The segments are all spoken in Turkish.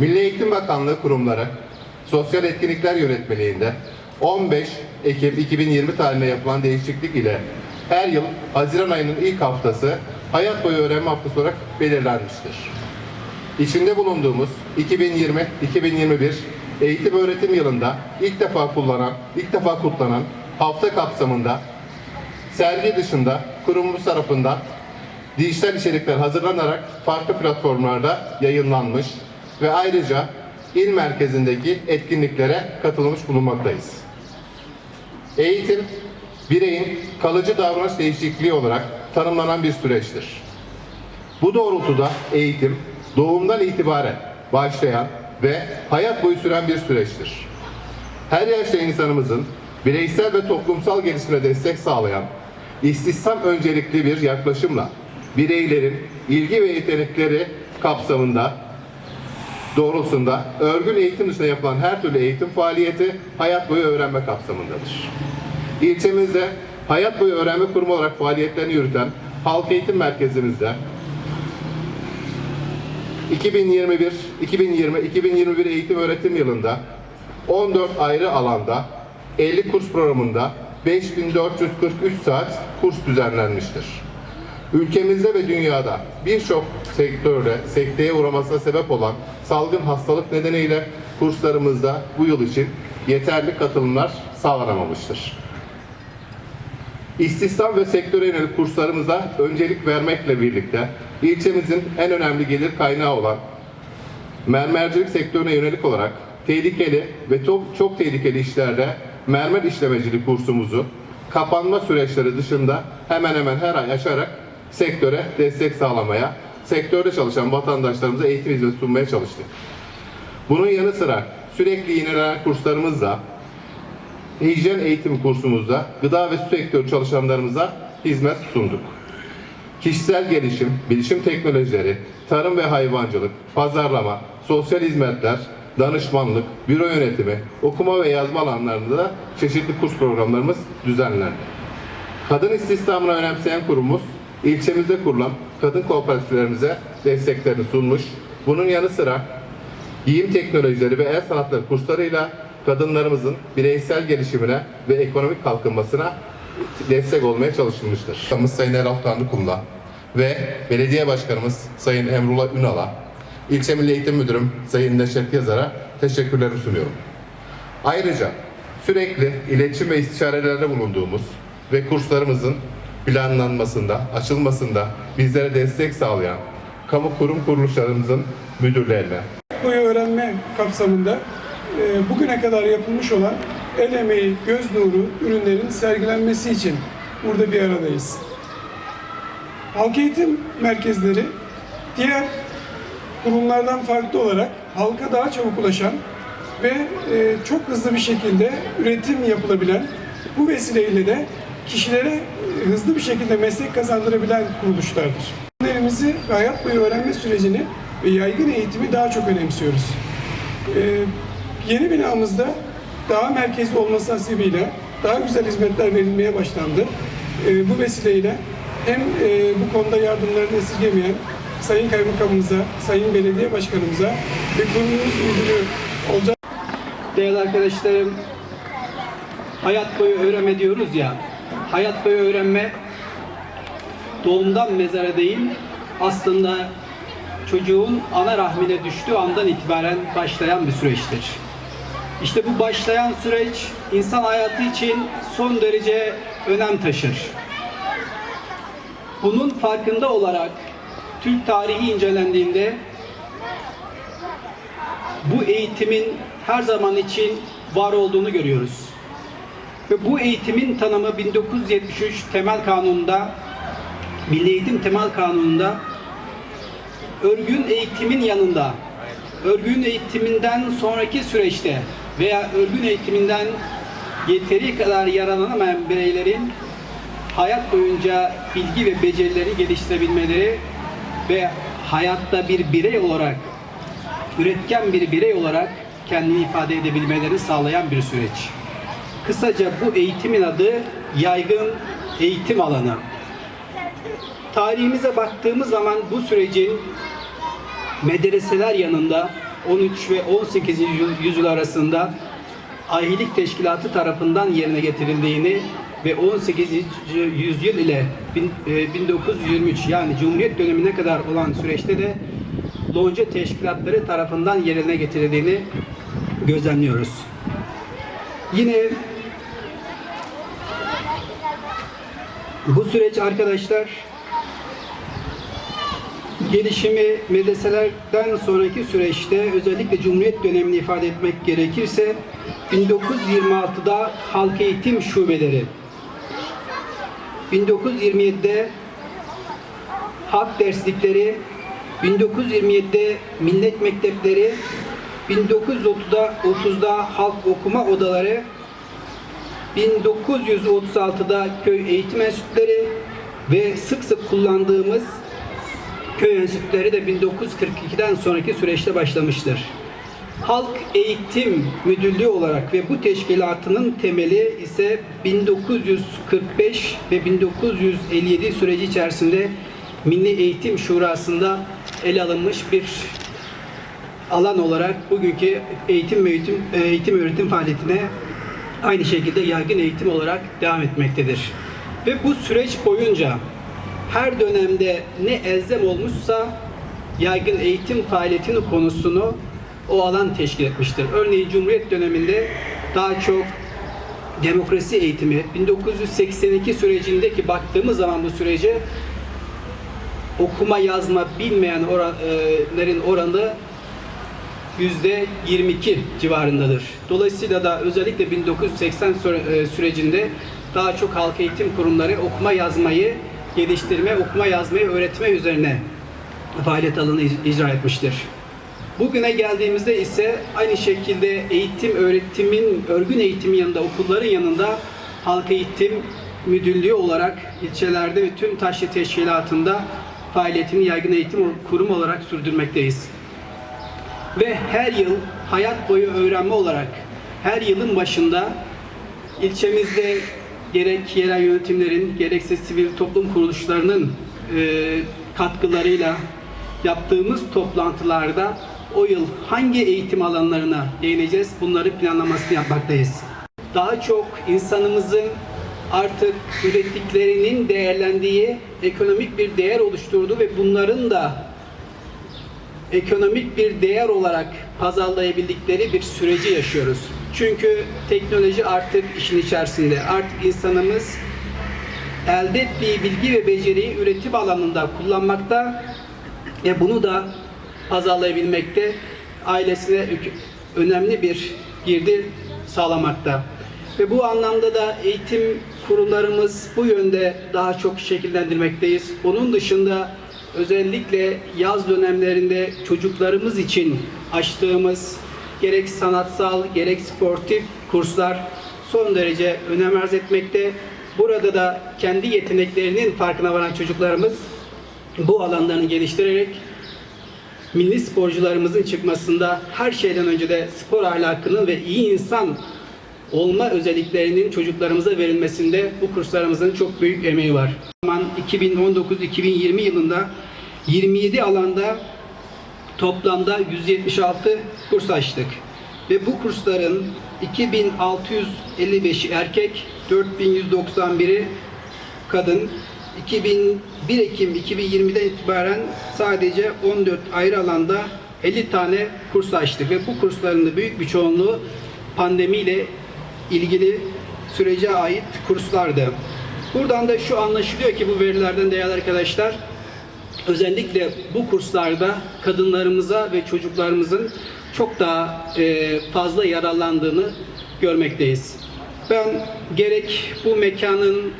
Milli Eğitim Bakanlığı kurumları Sosyal Etkinlikler Yönetmeliğinde 15 Ekim 2020 tarihinde yapılan değişiklik ile her yıl Haziran ayının ilk haftası hayat boyu öğrenme haftası olarak belirlenmiştir. İçinde bulunduğumuz 2020-2021 eğitim öğretim yılında ilk defa kullanan, ilk defa kutlanan hafta kapsamında sergi dışında kurumumuz tarafından dijital içerikler hazırlanarak farklı platformlarda yayınlanmış ve ayrıca il merkezindeki etkinliklere katılmış bulunmaktayız. Eğitim, bireyin kalıcı davranış değişikliği olarak tanımlanan bir süreçtir. Bu doğrultuda eğitim, doğumdan itibaren başlayan ve hayat boyu süren bir süreçtir. Her yaşta insanımızın bireysel ve toplumsal gelişimine destek sağlayan, istihdam öncelikli bir yaklaşımla bireylerin ilgi ve yetenekleri kapsamında doğrultusunda örgün eğitim dışında yapılan her türlü eğitim faaliyeti hayat boyu öğrenme kapsamındadır. İlçemizde hayat boyu öğrenme kurumu olarak faaliyetlerini yürüten Halk Eğitim Merkezimizde 2021, 2020, 2021 eğitim öğretim yılında 14 ayrı alanda 50 kurs programında 5443 saat kurs düzenlenmiştir. Ülkemizde ve dünyada birçok sektörde sekteye uğramasına sebep olan salgın hastalık nedeniyle kurslarımızda bu yıl için yeterli katılımlar sağlanamamıştır. İstihdam ve sektöre yönelik kurslarımıza öncelik vermekle birlikte ilçemizin en önemli gelir kaynağı olan mermercilik sektörüne yönelik olarak tehlikeli ve çok, çok tehlikeli işlerde mermer işlemecilik kursumuzu kapanma süreçleri dışında hemen hemen her ay aşarak sektöre destek sağlamaya, sektörde çalışan vatandaşlarımıza eğitim hizmeti sunmaya çalıştık. Bunun yanı sıra sürekli yinelenen kurslarımızla hijyen eğitim kursumuzda gıda ve su sektörü çalışanlarımıza hizmet sunduk. Kişisel gelişim, bilişim teknolojileri, tarım ve hayvancılık, pazarlama, sosyal hizmetler, danışmanlık, büro yönetimi, okuma ve yazma alanlarında da çeşitli kurs programlarımız düzenlendi. Kadın istihdamına önemseyen kurumumuz, ilçemizde kurulan kadın kooperatiflerimize desteklerini sunmuş. Bunun yanı sıra giyim teknolojileri ve el sanatları kurslarıyla kadınlarımızın bireysel gelişimine ve ekonomik kalkınmasına destek olmaya çalışılmıştır. Başkanımız Sayın Erol Tanrıkum'la ve Belediye Başkanımız Sayın Emrullah Ünal'a, İlçe Milli Eğitim Müdürüm Sayın Neşet Yazar'a teşekkürlerimi sunuyorum. Ayrıca sürekli iletişim ve istişarelerde bulunduğumuz ve kurslarımızın planlanmasında, açılmasında bizlere destek sağlayan kamu kurum kuruluşlarımızın müdürlerine, boyu öğrenme kapsamında e, bugüne kadar yapılmış olan el emeği, göz nuru ürünlerin sergilenmesi için burada bir aradayız. Halk eğitim merkezleri diğer kurumlardan farklı olarak halka daha çabuk ulaşan ve e, çok hızlı bir şekilde üretim yapılabilen bu vesileyle de kişilere hızlı bir şekilde meslek kazandırabilen kuruluşlardır. Ürünlerimizi ve hayat boyu öğrenme sürecini ve yaygın eğitimi daha çok önemsiyoruz. Ee, yeni binamızda daha merkezi olması hasebiyle daha güzel hizmetler verilmeye başlandı. Ee, bu vesileyle hem e, bu konuda yardımlarını esirgemeyen Sayın Kaymakamımıza, Sayın Belediye Başkanımıza ve kurumumuz müdürü olacak Değerli arkadaşlarım, hayat boyu öğrenme diyoruz ya, hayat boyu öğrenme doğumdan mezara değil, aslında çocuğun ana rahmine düştüğü andan itibaren başlayan bir süreçtir. İşte bu başlayan süreç insan hayatı için son derece önem taşır. Bunun farkında olarak Türk tarihi incelendiğinde bu eğitimin her zaman için var olduğunu görüyoruz. Ve bu eğitimin tanımı 1973 Temel Kanunu'nda, Milli Eğitim Temel Kanunu'nda örgün eğitimin yanında, örgün eğitiminden sonraki süreçte veya örgün eğitiminden yeteri kadar yararlanamayan bireylerin hayat boyunca bilgi ve becerileri geliştirebilmeleri ve hayatta bir birey olarak üretken bir birey olarak kendini ifade edebilmelerini sağlayan bir süreç. Kısaca bu eğitimin adı yaygın eğitim alanı. Tarihimize baktığımız zaman bu sürecin medreseler yanında 13 ve 18. yüz- yüzyıl arasında Ahilik Teşkilatı tarafından yerine getirildiğini ve 18. yüzyıl ile bin- e, 1923 yani Cumhuriyet dönemine kadar olan süreçte de lonca teşkilatları tarafından yerine getirildiğini gözlemliyoruz. Yine bu süreç arkadaşlar gelişimi medreselerden sonraki süreçte özellikle Cumhuriyet dönemini ifade etmek gerekirse 1926'da halk eğitim şubeleri 1927'de halk derslikleri 1927'de millet mektepleri 1930'da 30'da halk okuma odaları 1936'da köy eğitim enstitüleri ve sık sık kullandığımız köy enstitüleri de 1942'den sonraki süreçte başlamıştır. Halk Eğitim Müdürlüğü olarak ve bu teşkilatının temeli ise 1945 ve 1957 süreci içerisinde Milli Eğitim Şurası'nda ele alınmış bir alan olarak bugünkü eğitim ve eğitim, eğitim öğretim faaliyetine aynı şekilde yaygın eğitim olarak devam etmektedir. Ve bu süreç boyunca her dönemde ne elzem olmuşsa yaygın eğitim faaliyetinin konusunu o alan teşkil etmiştir. Örneğin Cumhuriyet döneminde daha çok demokrasi eğitimi 1982 sürecindeki baktığımız zaman bu sürece okuma yazma bilmeyen oranların oranı 22 civarındadır. Dolayısıyla da özellikle 1980 süre- e, sürecinde daha çok halk eğitim kurumları okuma yazmayı geliştirme, okuma yazmayı öğretme üzerine faaliyet alanı ic- icra etmiştir. Bugüne geldiğimizde ise aynı şekilde eğitim, öğretimin, örgün eğitimin yanında, okulların yanında halk eğitim müdürlüğü olarak ilçelerde ve tüm taşlı teşkilatında faaliyetini yaygın eğitim kurum olarak sürdürmekteyiz ve her yıl hayat boyu öğrenme olarak her yılın başında ilçemizde gerek yerel yönetimlerin gerekse sivil toplum kuruluşlarının e, katkılarıyla yaptığımız toplantılarda o yıl hangi eğitim alanlarına değineceğiz bunları planlamasını yapmaktayız. Daha çok insanımızın artık ürettiklerinin değerlendiği ekonomik bir değer oluşturduğu ve bunların da ekonomik bir değer olarak pazarlayabildikleri bir süreci yaşıyoruz. Çünkü teknoloji artık işin içerisinde. Artık insanımız elde ettiği bilgi ve beceriyi üretim alanında kullanmakta ve bunu da pazarlayabilmekte ailesine önemli bir girdi sağlamakta. Ve bu anlamda da eğitim kurumlarımız bu yönde daha çok şekillendirmekteyiz. Onun dışında özellikle yaz dönemlerinde çocuklarımız için açtığımız gerek sanatsal gerek sportif kurslar son derece önem arz etmekte. Burada da kendi yeteneklerinin farkına varan çocuklarımız bu alanlarını geliştirerek milli sporcularımızın çıkmasında her şeyden önce de spor ahlakının ve iyi insan olma özelliklerinin çocuklarımıza verilmesinde bu kurslarımızın çok büyük emeği var. Zaman 2019-2020 yılında 27 alanda toplamda 176 kurs açtık. Ve bu kursların 2655'i erkek, 4191'i kadın. 2001 Ekim 2020'den itibaren sadece 14 ayrı alanda 50 tane kurs açtık ve bu kursların da büyük bir çoğunluğu pandemiyle ilgili sürece ait kurslardı. Buradan da şu anlaşılıyor ki bu verilerden değerli arkadaşlar, özellikle bu kurslarda kadınlarımıza ve çocuklarımızın çok daha e, fazla yararlandığını görmekteyiz. Ben gerek bu mekanın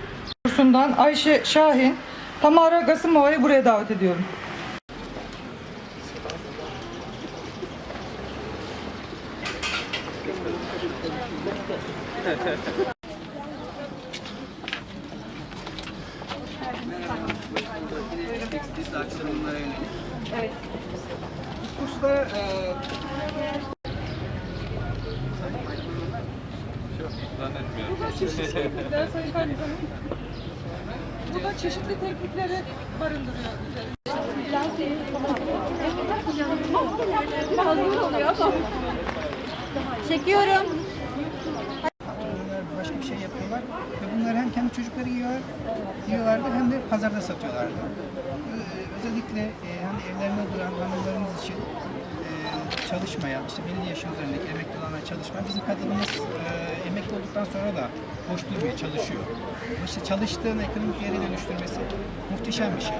kursundan Ayşe Şahin, Tamara Gasimova'yı buraya davet ediyorum. Burada çeşitli teknikleri barındırıyor üzerinde. hazır oluyor ama. Çekiyorum. Başka bir şey yapıyorlar ve bunları hem kendi çocukları yiyor, yiyorlardı hem de pazarda satıyorlardı. Ee, özellikle e, hani evlerinde duran hanımlarımız için e, çalışmayan, işte belli yaşın üzerindeki emekli olanlar çalışmayan, bizim kadınımız e, emekli olduktan sonra da boş durmuyor, çalışıyor. İşte çalıştığını ekonomik yere dönüştürmesi muhteşem bir şey.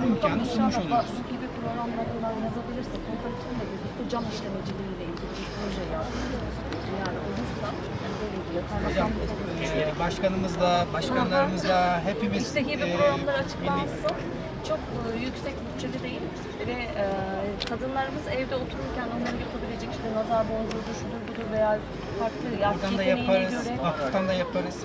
Bu imkanı sunmuş oluyoruz. Bu gibi programlarından yazabilirsek, kontaktimle birlikte cam işlemeciliğiyle ilgili bir proje yapıyoruz. Yani olursa yani böyle ilgili Hocam kaymakamlıkla e, başkanımızla, başkanlarımızla hepimiz İşte gibi e, programlar açıklansın. Çok e, yüksek bütçeli değil ve e, kadınlarımız evde otururken onların yapabilecek işte nazar boncuğudur, şudur budur veya farklı yani Oradan da yeteneğine yaparız, göre vakıftan da yaparız.